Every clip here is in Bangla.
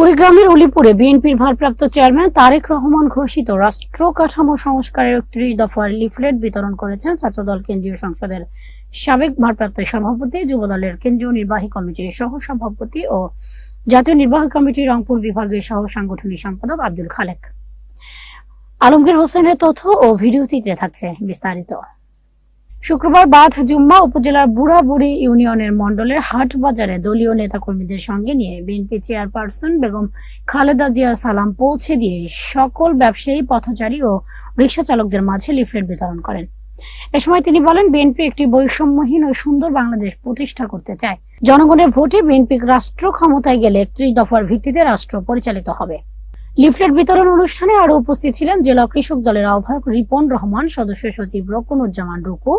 কুড়িগ্রামের উলিপুরে বিএনপির ভারপ্রাপ্ত চেয়ারম্যান তারেক রহমান ঘোষিত রাষ্ট্র কাঠামো সংস্কারের একত্রিশ দফার লিফলেট বিতরণ করেছেন ছাত্রদল কেন্দ্রীয় সংসদের সাবেক ভারপ্রাপ্ত সভাপতি, যুবদলের কেন্দ্রীয় নির্বাহী কমিটির সহ সভাপতি ও জাতীয় নির্বাহী কমিটির রংপুর বিভাগের সহ সাংগঠনিক সম্পাদক আব্দুল খালেক। আলমগীর হোসেনের তথ্য ও ভিডিও চিত্রে থাকছে বিস্তারিত। শুক্রবার বাদ জুম্মা উপজেলার বুড়াবুড়ি ইউনিয়নের মন্ডলের হাট বাজারে দলীয় নেতাকর্মীদের সঙ্গে নিয়ে বিএনপি চেয়ারপারসন বেগম খালেদা জিয়া সালাম পৌঁছে দিয়ে সকল ব্যবসায়ী, পথচারী ও রিক্সা চালকদের মাঝে লিফলেট বিতরণ করেন। এ সময় তিনি বলেন, বিএনপি একটি বৈষম্যহীন ও সুন্দর বাংলাদেশ প্রতিষ্ঠা করতে চায়। জনগণের ভোটে বিএনপি রাষ্ট্র ক্ষমতায় গেলে একত্রিশ দফার ভিত্তিতে রাষ্ট্র পরিচালিত হবে। লিফলেট বিতরণ অনুষ্ঠানে আরও উপস্থিত ছিলেন জেলা কৃষক দলের আহ্বায়ক রিপন রহমান, সদস্য সচিব রকুনুজ্জামান রুকু,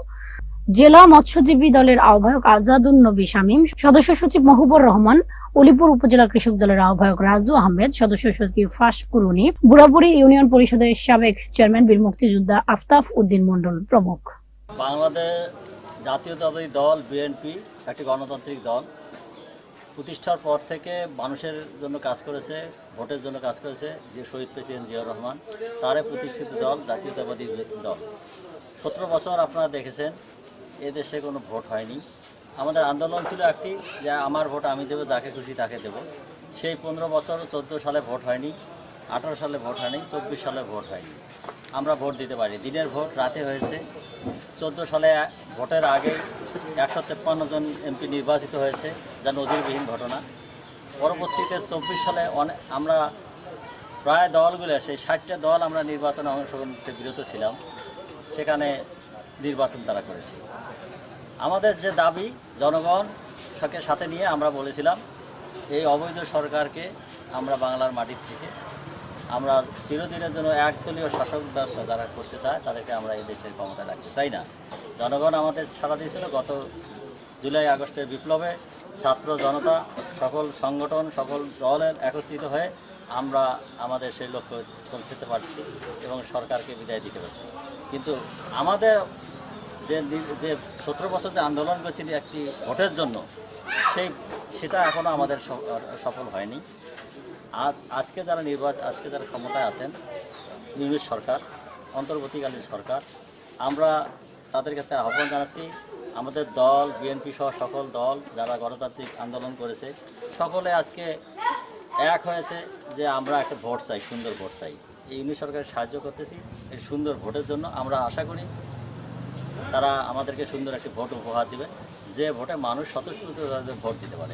জেলা মৎস্যজীবী দলের আহ্বায়ক আজাদুন নবী শামীম, সদস্য সচিব মহুবুর রহমান, অলিপুর উপজেলা কৃষক দলের আহ্বায়ক রাজু আহমেদ, সদস্য সচিব ফাস কুরুনি, বুড়াবুড়ি ইউনিয়ন পরিষদের সাবেক চেয়ারম্যান বীর মুক্তিযোদ্ধা আফতাফ উদ্দিন মন্ডল প্রমুখ। বাংলাদেশ জাতীয়তাবাদী দল, বিএনপি, একটি গণতান্ত্রিক দল। প্রতিষ্ঠার পর থেকে মানুষের জন্য কাজ করেছে, ভোটের জন্য কাজ করেছে, যে শহীদ প্রেসিডেন্ট জিয়াউর রহমান তারে প্রতিষ্ঠিত দল, জাতীয়তাবাদী দল। সতেরো বছর আপনারা দেখেছেন, এ দেশে কোনো ভোট হয়নি। আমাদের আন্দোলন ছিল একটি, যে আমার ভোট আমি দেবো, যাকে খুশি তাকে দেবো। সেই পনেরো বছর, চোদ্দ সালে ভোট হয়নি, আঠারো সালে ভোট হয়নি, চব্বিশ সালে ভোট হয়নি। আমরা ভোট দিতে পারি দিনের ভোট রাতে হয়েছে। চোদ্দ সালে ভোটের আগে একশো তেপ্পান্ন জন এমপি নির্বাচিত হয়েছে, যা নজিরবিহীন ঘটনা। পরবর্তীতে চব্বিশ সালে অনেক আমরা প্রায় দলগুলো, সেই ষাটটা দল আমরা নির্বাচনে অংশগ্রহণ করতে বিরত ছিলাম। সেখানে নির্বাচন তারা করেছে। আমাদের যে দাবি, জনগণ সকে সাথে নিয়ে আমরা বলেছিলাম, এই অবৈধ সরকারকে আমরা বাংলার মাটির থেকে, আমরা চিরদিনের জন্য একদলীয় শাসক ব্যবস্থা যারা করতে চায়, তাদেরকে আমরা এই দেশের ক্ষমতা রাখতে চাই না। জনগণ আমাদের ছাড়া দিয়েছিল গত জুলাই আগস্টের বিপ্লবে। ছাত্র জনতা, সকল সংগঠন, সকল দলের একত্রিত হয়ে আমরা আমাদের সেই লক্ষ্য পৌঁছতে পারছি এবং সরকারকে বিদায় দিতে পারছি। কিন্তু আমাদের যে যে সতেরো বছর যে আন্দোলন করেছিল একটি ভোটের জন্য, সেই, সেটা এখনও আমাদের সফল হয়নি। আজ, আজকে যারা নির্বাচন আজকে যারা ক্ষমতায় আছেন ইউনিট সরকার, অন্তর্বর্তীকালীন সরকার, আমরা তাদের কাছে আহ্বান জানাচ্ছি, আমাদের দল, বিএনপি সহ সকল দল যারা গণতান্ত্রিক আন্দোলন করেছে, সকলে আজকে এক হয়েছে যে আমরা একটা ভোট চাই, সুন্দর ভোট চাই। এই ইউনিট সরকারের সাহায্য করতেছি, এই সুন্দর ভোটের জন্য আমরা আশা করি তারা আমাদেরকে সুন্দর একটি ভোট উপহার দিবে, যে ভোটে মানুষ স্বতঃস্ফূর্তভাবে ভোট দিতে পারে।